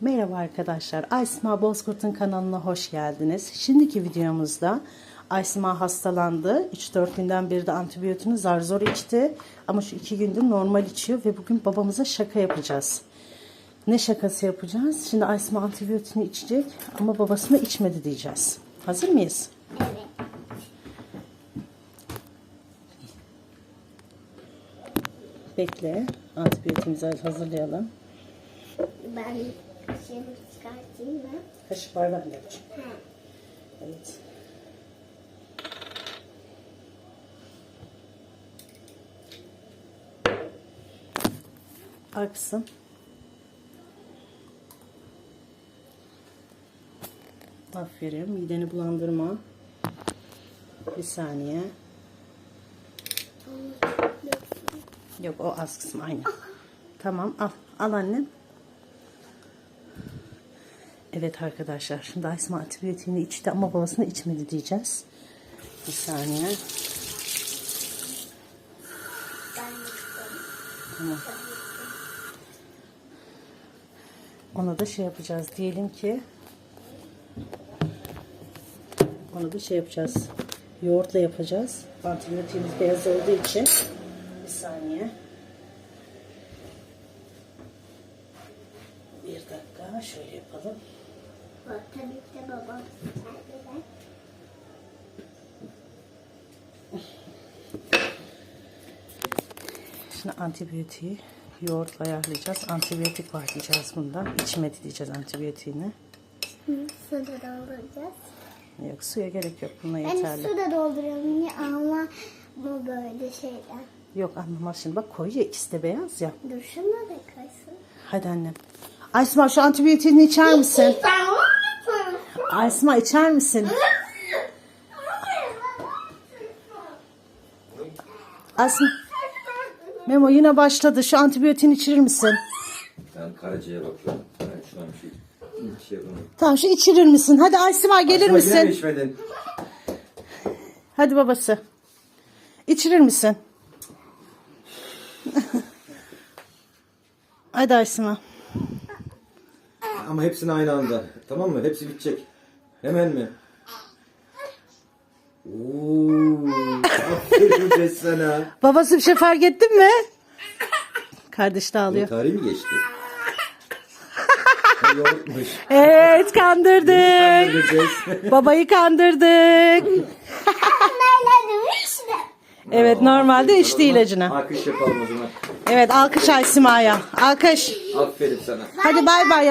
Merhaba arkadaşlar. Aysma Bozkurt'un kanalına hoş geldiniz. Şimdiki videomuzda Aysma hastalandı. 3-4 günden beri de antibiyotini zar zor içti. Ama şu 2 gündür normal içiyor ve bugün babamıza şaka yapacağız. Ne şakası yapacağız? Şimdi Aysma antibiyotini içecek ama babasına içmedi diyeceğiz. Hazır mıyız? Bekle. Antibiyotimizi hazırlayalım. Ben şimdi çıkartayım mı? Kaşık var bende. Evet. Aksın. Aferin. Mideni bulandırma. Bir saniye. Yok o az kısmı aynı. Tamam al. Al annem. Evet arkadaşlar şimdi Aysma antibiyotiğini içti ama babasına içmedi diyeceğiz. Bir saniye. Tamam. Ona da şey yapacağız. Diyelim ki onu da şey yapacağız. Yoğurtla yapacağız. Antibiyotiğimiz beyaz olduğu için. Bir saniye. Bir dakika şöyle yapalım. Bak tabii ki de babam. Nerede? Şimdi antibiyotiği yoğurtla ayarlayacağız. Antibiyotik var diyeceğiz bunda. İçmedi diyeceğiz antibiyotiğini. Hı, Su da dolduracağız. Yok suya gerek yok. Buna Ben yeterli. su da dolduruyorum niye ama bu böyle şeyden. Yok anlamaz şimdi. Bak koyuyor ikisi de beyaz ya. Dur şuna da kaysın. Hadi annem. Aysma şu antibiyotiğini içer misin? Aysma içer misin? Aysma. Memo yine başladı. Şu antibiyotiğini içirir misin? Ben karaciğere bakıyorum. Ben şu an bir şey, şey yapamıyorum. Tamam şu içirir misin? Hadi Aysma gelir Aslında yine mi misin? içmedin? Hadi babası. İçirir misin? Hadi Aysma. Ama hepsini aynı anda. Tamam mı? Hepsi bitecek. Hemen mi? Oo, aferin be sana. Babası bir şey fark ettin mi? Kardeş de ağlıyor. Tarihi mi geçti? Evet kandırdık. Babayı kandırdık. Evet normalde içti ilacını. Alkış yapalım o zaman. Evet alkış Aysima'ya. Alkış. Aferin sana. Hadi bay bay.